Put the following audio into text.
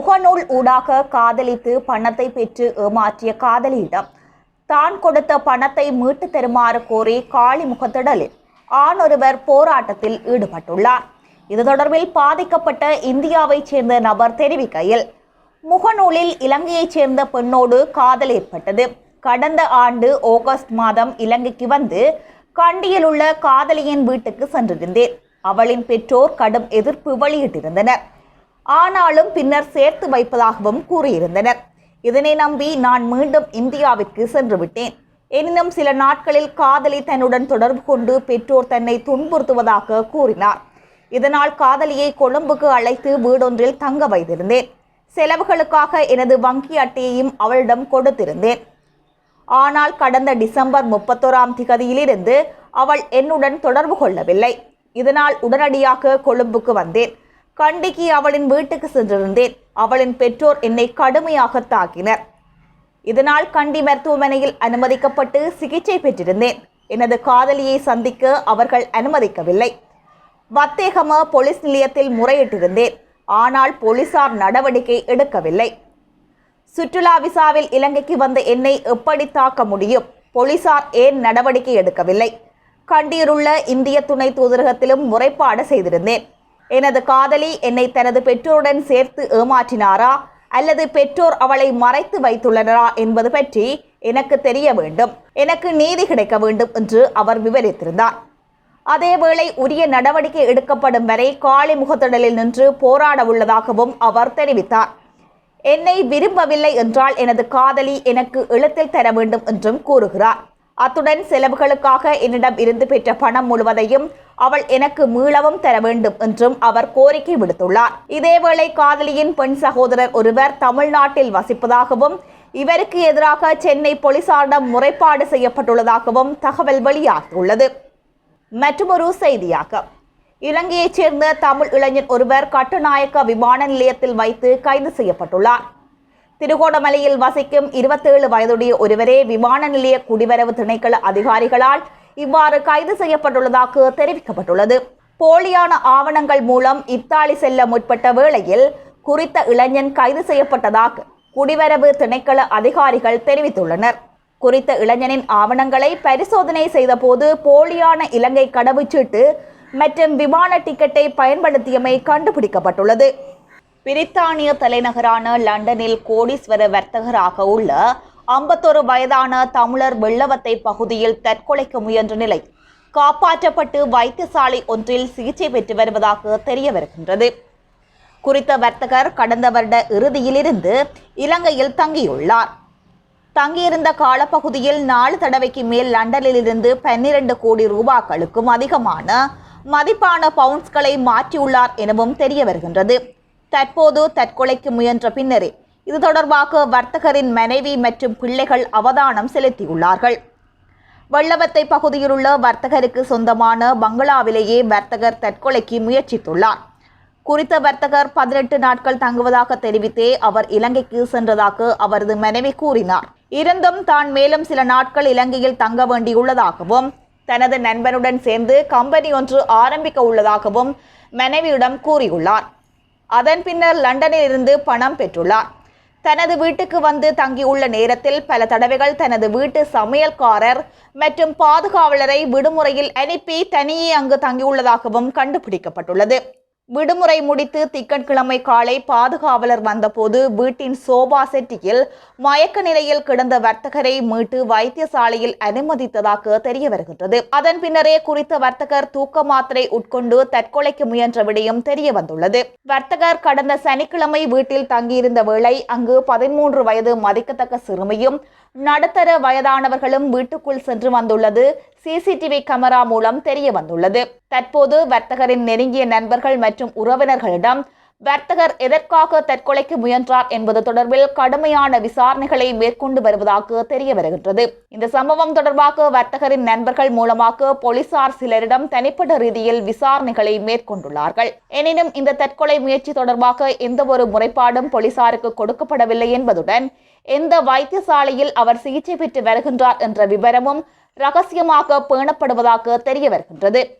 முகநூல் ஊடாக காதலித்து பணத்தை பெற்று ஏமாற்றிய காதலியிடம் தான் கொடுத்த பணத்தை மீட்டு தருமாறு கோரி காளி முகத்திடலில் ஆண் ஒருவர் போராட்டத்தில் ஈடுபட்டுள்ளார். இது தொடர்பில் பாதிக்கப்பட்ட இந்தியாவைச் சேர்ந்த நபர் தெரிவிக்கையில் முகநூலில் இலங்கையைச் சேர்ந்த பெண்ணோடு காதல் ஏற்பட்டது. கடந்த ஆண்டு ஆகஸ்ட் மாதம் இலங்கைக்கு வந்து கண்டியில் உள்ள காதலியின் வீட்டுக்கு சென்றிருந்தேன். அவளின் பெற்றோர் கடும் எதிர்ப்பு வெளியிட்டிருந்தனர். ஆனாலும் பின்னர் சேர்த்து வைப்பதாகவும் கூறியிருந்தனர். இதனை நம்பி நான் மீண்டும் இந்தியாவிற்கு சென்று விட்டேன். எனினும் சில நாட்களில் காதலி தன்னுடன் தொடர்பு கொண்டு பெற்றோர் தன்னை துன்புறுத்துவதாக கூறினார். இதனால் காதலியை கொழும்புக்கு அழைத்து வீடொன்றில் தங்க வைத்திருந்தேன். செலவுகளுக்காக எனது வங்கி அட்டையையும் அவளிடம் கொடுத்திருந்தேன். ஆனால் கடந்த டிசம்பர் முப்பத்தோராம் திகதியிலிருந்து அவள் என்னுடன் தொடர்பு கொள்ளவில்லை. இதனால் உடனடியாக கொழும்புக்கு வந்தேன். கண்டிக்கு அவளின் வீட்டுக்கு சென்றிருந்தேன். அவளின் பெற்றோர் என்னை கடுமையாக தாக்கினர். இதனால் கண்டி மருத்துவமனையில் அனுமதிக்கப்பட்டு சிகிச்சை பெற்றிருந்தேன். எனது காதலியை சந்திக்க அவர்கள் அனுமதிக்கவில்லை. வத்தேகம போலீஸ் நிலையத்தில் முறையிட்டிருந்தேன். ஆனால் போலீசார் நடவடிக்கை எடுக்கவில்லை. சுற்றுலா விசாவில் இலங்கைக்கு வந்த என்னை எப்படி தாக்க முடியும்? போலீசார் ஏன் நடவடிக்கை எடுக்கவில்லை? கண்டியிலுள்ள இந்திய துணை தூதரகத்திலும் முறைப்பாடு செய்திருந்தேன். எனது காதலி என்னை தனது பெற்றோருடன் சேர்த்து ஏமாற்றினாரா? அல்லது பெற்றோர் அவளை மறைத்து வைத்துள்ளனரா என்பது பற்றி எனக்கு தெரிய வேண்டும். எனக்கு நீதி கிடைக்க வேண்டும் என்று அவர் விவரித்திருந்தார். அதேவேளை உரிய நடவடிக்கை எடுக்கப்படும் வரை காளி முகத்திடலில் நின்று போராட உள்ளதாகவும் அவர் தெரிவித்தார். என்னை விரும்பவில்லை என்றால் எனது காதலி எனக்கு எழுத்தில் தர வேண்டும் என்றும் கூறுகிறார். அத்துடன் செலவுகளுக்காக என்னிடம் இருந்து பெற்ற பணம் முழுவதையும் அவள் எனக்கு மீளவும் தர வேண்டும் என்றும் அவர் கோரிக்கை விடுத்துள்ளார். இதேவேளை காதலியின் பெண் சகோதரர் ஒருவர் தமிழ்நாட்டில் வசிப்பதாகவும் இவருக்கு எதிராக சென்னை போலீசாரிடம் முறைப்பாடு செய்யப்பட்டுள்ளதாகவும் தகவல் வெளியாகியுள்ளது. மற்றொரு செய்தியாக இலங்கையைச் சேர்ந்த தமிழ் இளைஞர் ஒருவர் கட்டுநாயக்க விமான நிலையத்தில் வைத்து கைது செய்யப்பட்டுள்ளார். திருகோணமலையில் வசிக்கும் இருபத்தேழு வயதுடைய ஒருவரே விமான நிலைய குடிவரவு திணைக்கள அதிகாரிகளால் இவ்வாறு கைது செய்யப்பட்டுள்ளதாக தெரிவிக்கப்பட்டுள்ளது. போலியான ஆவணங்கள் மூலம் இத்தாலி செல்ல முற்பட்ட வேளையில் குறித்த இளைஞன் கைது செய்யப்பட்டதாக குடிவரவு திணைக்கள அதிகாரிகள் தெரிவித்துள்ளனர். குறித்த இளைஞனின் ஆவணங்களை பரிசோதனை செய்தபோது போலியான இலங்கை கடவுச்சீட்டு மற்றும் விமான டிக்கெட்டை பயன்படுத்தியமை கண்டுபிடிக்கப்பட்டுள்ளது. பிரித்தானிய தலைநகரான லண்டனில் கோடீஸ்வர வர்த்தகராக உள்ள ஐம்பத்தொரு வயதான தமிழர் வெள்ளவத்தை பகுதியில் தற்கொலைக்கு முயன்ற நிலை காப்பாற்றப்பட்டு வைத்தியசாலை ஒன்றில் சிகிச்சை பெற்று வருவதாக தெரிய வருகின்றது குறித்த வர்த்தகர் கடந்த வருட இறுதியிலிருந்து இலங்கையில் தங்கியுள்ளார். தங்கியிருந்த காலப்பகுதியில் நாலு தடவைக்கு மேல் லண்டனிலிருந்து பன்னிரண்டு கோடி ரூபாய்களுக்கும் அதிகமான மதிப்பான பவுண்ட்ஸ்களை மாற்றியுள்ளார் எனவும் தெரிய வருகின்றது தற்போது தற்கொலைக்கு முயன்ற பின்னரே இது தொடர்பாக வர்த்தகரின் மனைவி மற்றும் பிள்ளைகள் அவதானம் செலுத்தியுள்ளார்கள். வெள்ளவத்தை பகுதியிலுள்ள வர்த்தகருக்கு சொந்தமான பங்களாவிலேயே வர்த்தகர் தற்கொலைக்கு முயற்சித்துள்ளார். குறித்த வர்த்தகர் பதினெட்டு நாட்கள் தங்குவதாக தெரிவித்தே அவர் இலங்கைக்கு சென்றதாக அவரது மனைவி கூறினார். இருந்தும் தான் மேலும் சில நாட்கள் இலங்கையில் தங்க வேண்டியுள்ளதாகவும் தனது நண்பனுடன் சேர்ந்து கம்பெனி ஒன்று ஆரம்பிக்க உள்ளதாகவும் மனைவியிடம் கூறியுள்ளார். அதன் பின்னர் லண்டனில் இருந்து பணம் பெற்றுள்ளார். தனது வீட்டுக்கு வந்து தங்கியுள்ள நேரத்தில் பல தடவைகள் தனது வீட்டு சமையல்காரர் மற்றும் பாதுகாவலரை விடுமுறையில் அனுப்பி தனியே அங்கு தங்கியுள்ளதாகவும் கண்டுபிடிக்கப்பட்டுள்ளது. விடுமுறை முடித்து திங்கட்கிழமை காலை பாதுகாவலர் வந்தபோது வீட்டின் சோபா செட்டியில் மயக்க நிலையில் கிடந்த வர்த்தகரை மீட்டு வைத்தியசாலையில் அனுமதித்ததாக தெரிய வருகின்றது. அதன் பின்னரே குறித்த வர்த்தகர் தூக்க மாத்திரை உட்கொண்டு தற்கொலைக்கு முயன்ற விடயம் தெரிய வந்துள்ளது. வர்த்தகர் கடந்த சனிக்கிழமை வீட்டில் தங்கியிருந்த வேளை அங்கு பதிமூன்று வயது மதிக்கத்தக்க சிறுமியும் நடுத்தர வயதானவர்களும் வீட்டுக்குள் சென்று வந்துள்ளது. சிசிடிவி கேமரா மூலம் தெரிய வந்துள்ளது தற்போது வர்த்தகரின் நெருங்கிய நண்பர்கள் மற்றும் உறவினர்களிடம் வர்த்தகர் எதற்காக தற்கொலைக்கு முயன்றார் என்பது தொடர்பில் கடுமையான விசாரணைகளை மேற்கொண்டு வருவதாக தெரிய வருகின்றது இந்த சம்பவம் தொடர்பாக வர்த்தகரின் நண்பர்கள் மூலமாக போலீசார் சிலரிடம் தனிப்பட்ட ரீதியில் விசாரணைகளை மேற்கொண்டுள்ளார்கள். எனினும் இந்த தற்கொலை முயற்சி தொடர்பாக எந்த ஒரு முறைப்பாடும் போலீசாருக்கு கொடுக்கப்படவில்லை என்பதுடன் எந்த வைத்தியசாலையில் அவர் சிகிச்சை பெற்று வருகின்றார் என்ற விவரமும் ரகசியமாக பேணப்படுவதாக தெரிய வருகின்றது.